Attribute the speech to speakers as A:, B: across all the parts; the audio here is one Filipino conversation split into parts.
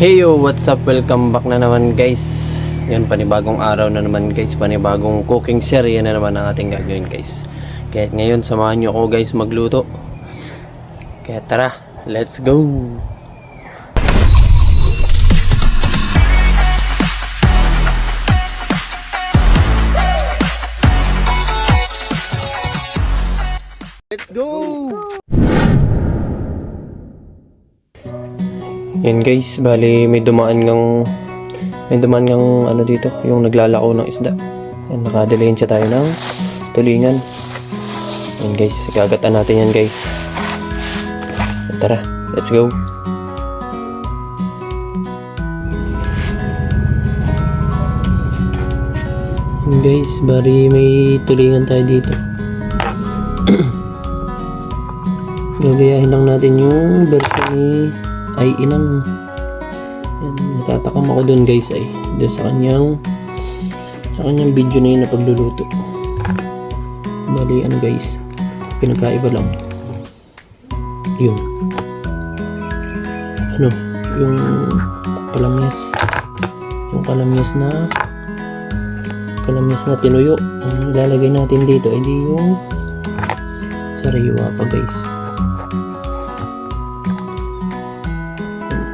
A: Hey yo, what's up? Welcome back na naman guys. Yan, panibagong araw na naman guys. Panibagong cooking series na naman ang ating gagawin guys. Kaya ngayon, samahan nyo ako guys magluto. Kaya tara, let's go! Let's go! Yan guys, bali may dumaan ng may dumaan ng ano dito, yung naglalako ng isda. Yan, nakadalayin siya tayo ng tulingan. Yan guys, gagatan natin yan guys. Tara, let's go. Yan guys, bali may tulingan tayo dito. Gagayahin lang natin yung version ni ay inang yan, natatakam ako dun guys ay dun sa kanyang sa kanyang video na yun na pagluluto. Bali ano guys pinagkaiba lang. Yun. Ano yung kalamyas yung kalamyas na kalamyas na tinuyo ang ilalagay natin dito ay yung sariwa pa guys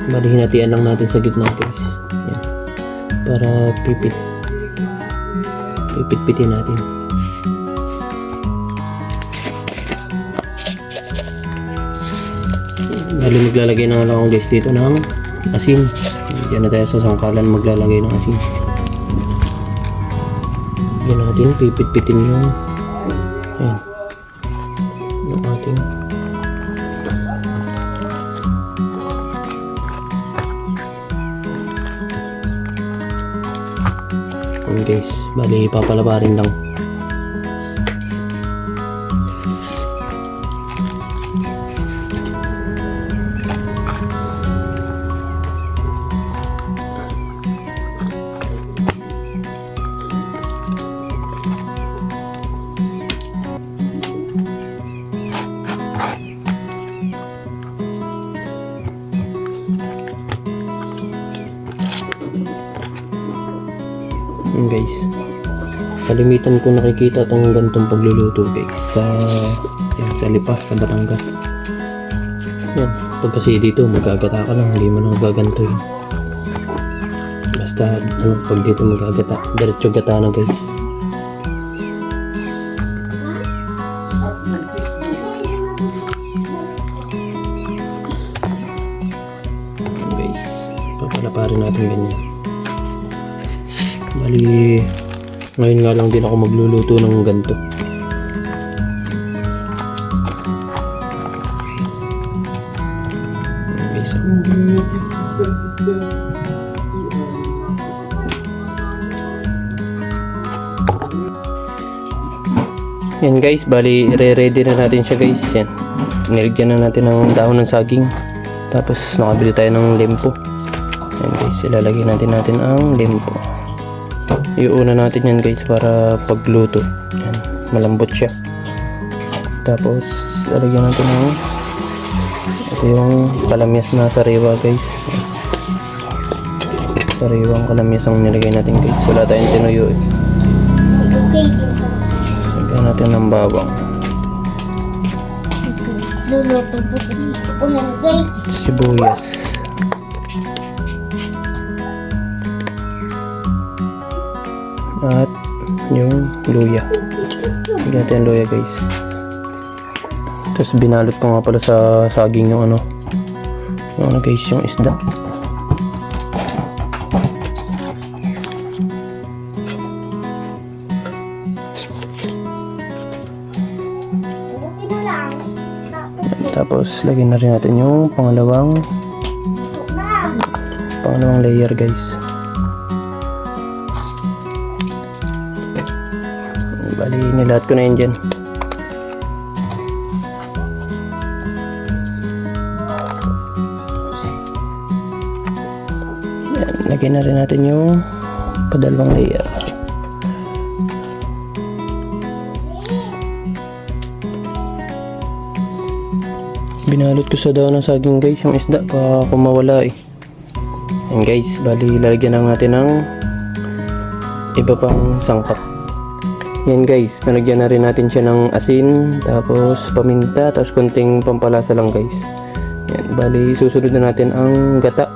A: Bali, hinatian lang natin sa gitna guys. Yan. Para pipit. Pipit-pitin natin. Bali, maglalagay na lang guys dito ng asin. Diyan na tayo sa sangkalan maglalagay ng asin. Yan natin, pipit-pitin yung yan. Guys, bali papalabarin lang. Yun guys. Kalimitan ko nakikita tong gantong pagluluto guys sa yan, sa Lipa, sa Batangas. Yan, pag kasi dito magagata ka lang, hindi mo na gaganto yun. Basta ano, pag dito magagata, diretso gata na guys. Guys, papalaparin natin ganyan. Bali, ngayon nga lang din ako magluluto ng ganito. Yan guys, bali re-ready na natin siya guys. Yan. Niligyan na natin ng dahon ng saging. Tapos nakabili tayo ng lempo. Yan guys, ilalagay natin natin ang lempo. Iuna natin yan guys para pagluto. Yan, malambot siya. Tapos, lalagyan natin ng ito yung kalamyas na sariwa guys. Sariwang kalamyas ang nilagay natin guys. Wala tayong tinuyo eh. Lagyan natin ng bawang. Sibuyas. At yung luya. Lagyan natin yung luya guys. Tapos binalot ko nga pala sa saging yung ano. Yung ano guys, yung isda.
B: Tapos
A: lagyan na rin natin yung pangalawang pangalawang layer guys. Bali, nilahat ko na yun dyan. Yan, lagyan na rin natin yung padalawang layer. Binalot ko sa daw ng saging guys yung isda para kumawala eh. Yan guys, bali lalagyan lang natin ng iba pang sangkap. Yan guys, nalagyan na rin natin siya ng asin, tapos paminta, tapos konting pampalasa lang guys. Yan, bali susunod na natin ang gata.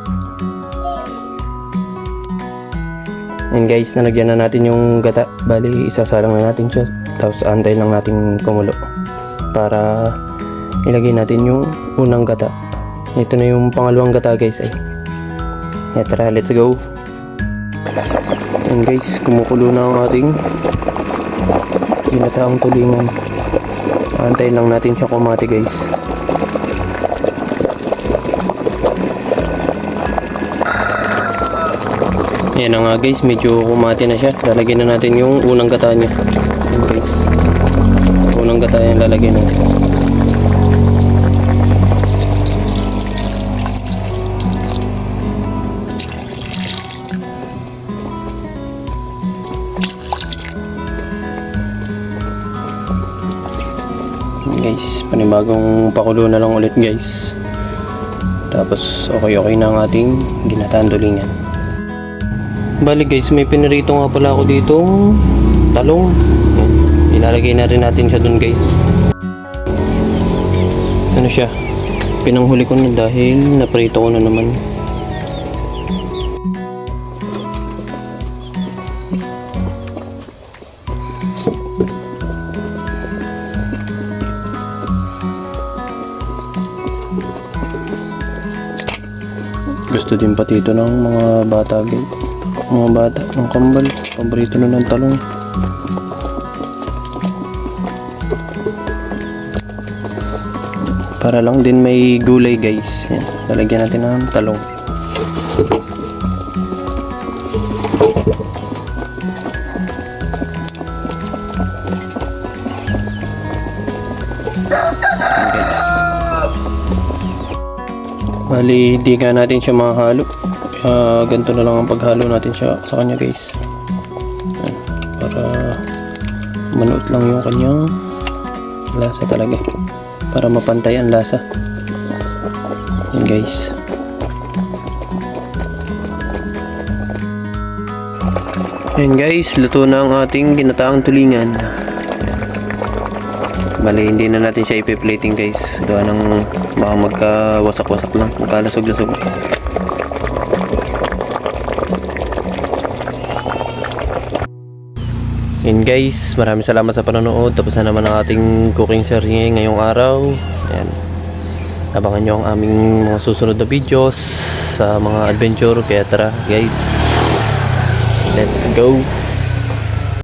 A: Yan guys, nalagyan na natin yung gata. Bali isasalang na natin siya, tapos antayin lang natin kumulo. Para ilagay natin yung unang gata. Ito na yung pangalawang gata guys ay. Yeah, tara, let's go. Yan guys, kumukulo na ang ating ginataang tulingan. Antayin lang natin siya kumati guys. Yan na nga guys, medyo kumati na siya. Lalagyan na natin yung unang gata niya. Yan guys. Unang gata yung lalagyan natin. Guys. Panibagong pakulo na lang ulit guys. Tapos okay okay na ang ating ginataan tulingan bali guys may pinirito nga pala ako dito talong. Yan. ilalagay na rin natin siya dun guys. Ano siya? Pinanghuli ko na dahil naprito ko na naman Gusto din pati ito ng mga bata guys. Mga bata ng kambal. Paborito na ng talong. Para lang din may gulay guys. Yan. Lalagyan natin ng talong. Bali, di nga natin siya mahalo. Kaya ganito na lang ang paghalo natin siya sa kanya guys. Para manuot lang yung kanyang lasa talaga. Para mapantay ang lasa. Yan guys. Yan guys, luto na ang ating ginataang tulingan. Bali, hindi na natin siya ipi-plating guys. Gawa ng baka magka-wasak-wasak lang. Magkalasog-lasog. Yun guys, maraming salamat sa panonood. Tapos na naman ang ating cooking series ngayong araw. Ayan. Abangan nyo ang aming mga susunod na videos sa mga adventure. Kaya tara guys, let's go!